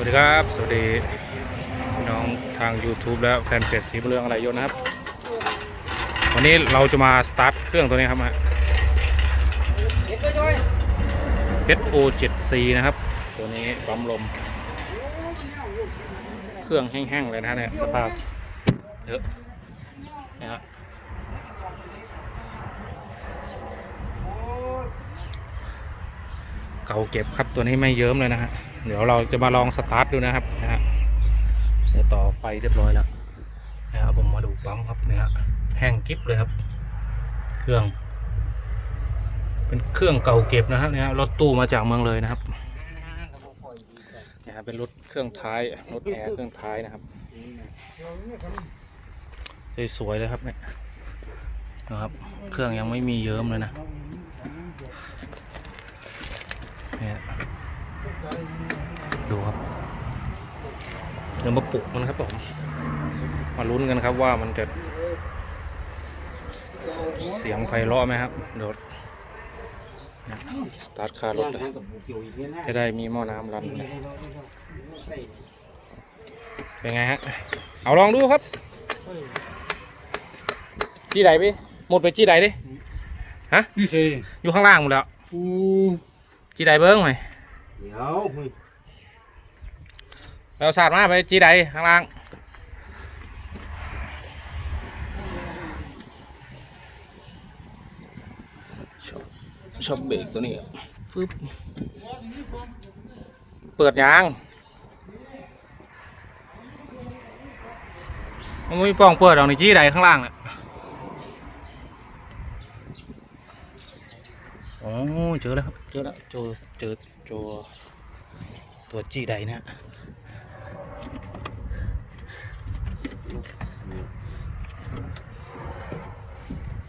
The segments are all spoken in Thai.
วัสดีครับ สวัสดีน้องทาง YouTube และแฟนเพจสีบุญเรืองอะไรยนนะครับ วันนี้เราจะมาสตาร์ทเครื่องตัวนี้ครับฮะ SO7C นะครับ ตัวนี้ปั๊มลม เครื่องแห้งๆเลยนะฮะเนี่ยสภาพเยอะนะฮะ เก่าเก็บครับตัวนี้ไม่เยิ้มเลยนะฮะเดี๋ยวเราจะมาลองสตาร์ทดูนะครับนะฮะเดี๋ยวต่อไฟเรียบร้อยแล้วนะครับผมมาดูปั๊มครับเนี่ยฮะแห้งกริบเลยครับ เครื่อง เป็นเครื่องเก่าเก็บนะครับเนี่ยฮะรถตู้มาจากเมืองเลยนะครับเนี่ยฮะเป็นรถเครื่องท้ายรถแอร์เครื่องท้ายนะครับสวยๆเลยครับเนี่ยนะครับ เครื่องยังไม่มีเยิ้มเลยนะ เนี่ยดูครับเดี๋ยวมาปลุกมันครับผมมาลุ้นกันครับว่ามันจะเสียงไพเราะไหมครับเดี๋ยวสตาร์ทคารถเลยจะได้มีหม้อน้ำรันเลยเป็นไงฮะ เอาลองดูครับ จี้ใดพี่หมดไปจี้ใดดิ ฮะนี่สิอยู่ข้างล่างหมดแล้วอื จี้ใดเบิ้งหน่อยเดี๋ยวแล้วสาดมาไปจี้ใดข้างล่างชอบชอบเบรกตัวนี้อะปึ๊บเปิดยางมันไม่มีปล่องเปิดออกในจี้ใดข้างล่างน่ะ โอ้เจอแล้วครับ เจอแล้วเจอเจอเจอตัวจี้ใดนะฮะ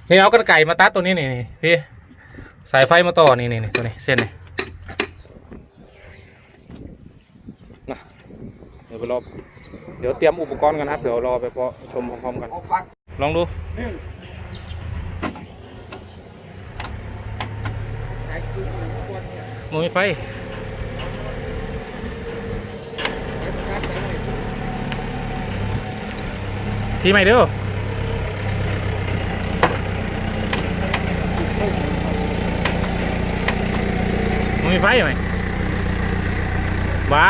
นี่เอากระไก่มาตัดตัวนี้นี่นี่พี่สายไฟมาต่อนี่นี่นี่ตัวนี้เส้นนี่นะเดี๋ยวไปรอเดี๋ยวเตรียมอุปกรณ์กันครับ เดี๋ยวรอไปพอชมพร้อมๆกัน ลองดู มมีไฟทีใหม่เด้อมมีไฟไหมบ้า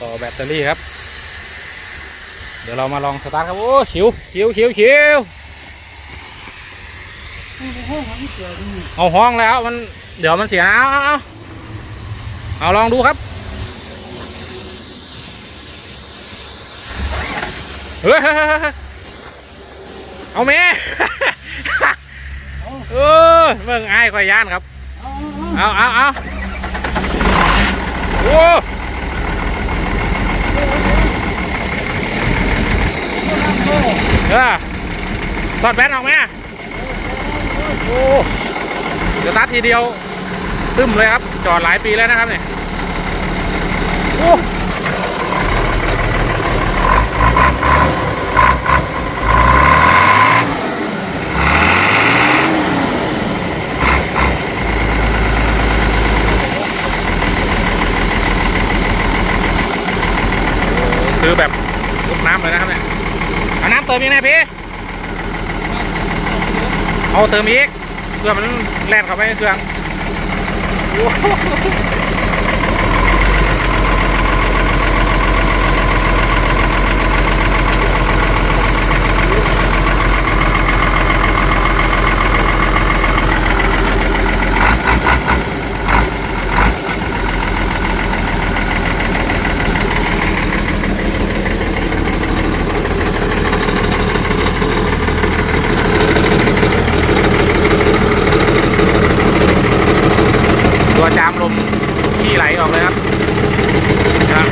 ต่อแบตเตอรี่ครับ เดี๋ยวเรามาลองสตาร์ทครับ โอ้ชิวชิวชิวชิว เอาห้องแล้วมันเดี๋ยวมันเสียนะเอาเอาเอาลองดูครับเฮ้ยเฮ้ยเฮ้ยเฮ้ยเอาแม่เออเบิ่งไอ้ายข่อยย่านครับ เอาเอาเอาโอ้เออตอดแบตออกไหม โอ้เดี๋ยวตัดทีเดียว ตึ้มเลยครับ จอดหลายปีแล้วนะครับเนี่ยโอ้ซื้อแบบลูกน้ำเลยนะครับเนี่ยเอาน้ำเติมอีกนะพี่ เอาเติมอีกเพื่อมันแล่นเข้าไปในเครื่อง ตัวจามลมที่ไหลออกเลยครับครับ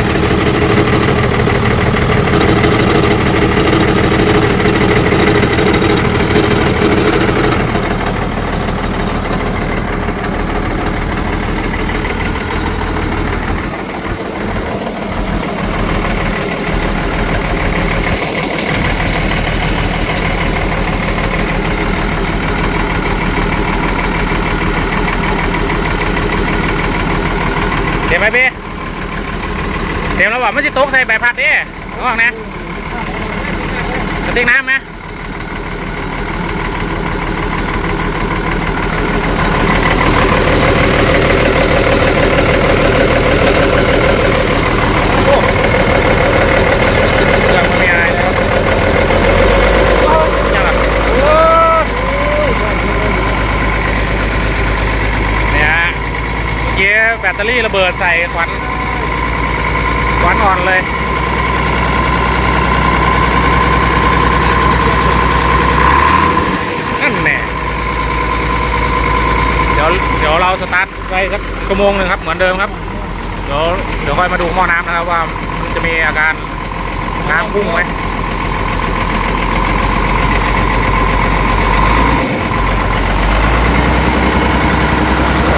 ต็มแล้วบอกไม่ใช่โต๊ะใส่ใบพัดดิระวังนะกระติกน้ำไหมโอ้เครื่องมันไรับโอ้ยนี่ฮะเย่แบตเตอรี่ระเบิดใส่ควัน ควันอ่อนเลยนั่นแน่เดี๋ยวเดี๋ยวเราสตาร์ทไว้สักชั่วโมงหนึ่งครับเหมือนเดิมครับ เดี๋ยวเดี๋ยวค่อยมาดูหม้อน้ำนะครับว่ามันจะมีอาการน้ำพุ่งไหม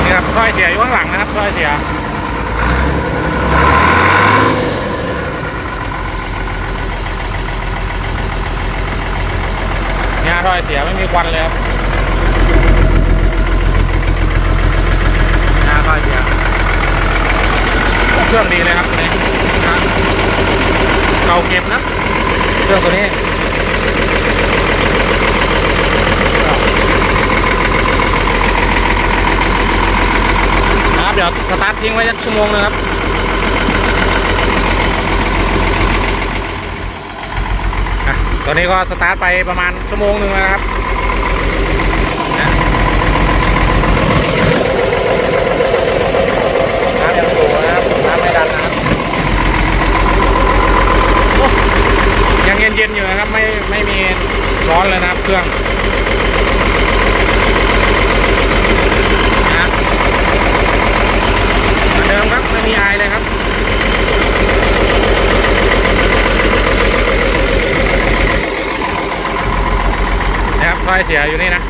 นี่ครับถ้อยเสียอยู่ข้างหลังนะครับถ้อยเสียเนี่ย ถ้อยเสียไม่มีควันเลยครับเนี่ยถ้อยเสียเครื่องดีเลยครับตัวนี้นะเก่าเก็บนะเครื่องตัวนี้นะครับเดี๋ยวสตาร์ททิ้งไว้สักชั่วโมงนึงครับ อะ ตอนนี้ก็สตาร์ทไปประมาณชั่วโมงหนึ่งแล้วครับนะน้ำยังอยู่นะครับน้ำไม่ดันนะครับโอ้ยังเย็นๆอยู่นะครับ ไม่ไม่มีร้อนเลยนะครับเครื่องนะเหมือนเดิมครับไม่มีไอายเลยครับ นะครับถ้ อยเสียอยู่นี่นะ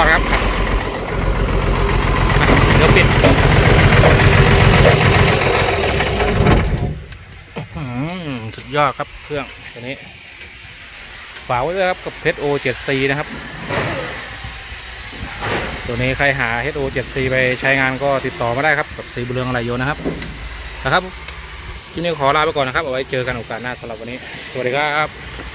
อดครับเดี๋ยวปิดอื้อหือสุดยอดครับเครื่องตัวนี้ ฝากไว้ด้วยครับกับ HO 7C นะครับ ตัวนี้ใครหา HO 7C ไปใช้งานก็ติดต่อมาได้ครับ กับสีบุเรืองอะไรโยนะครับนะครับคลิปนี้ขอลาไปก่อนนะครับ เอาไว้เจอกันโอกาสหน้าสำหรับวันนี้ สวัสดีครับ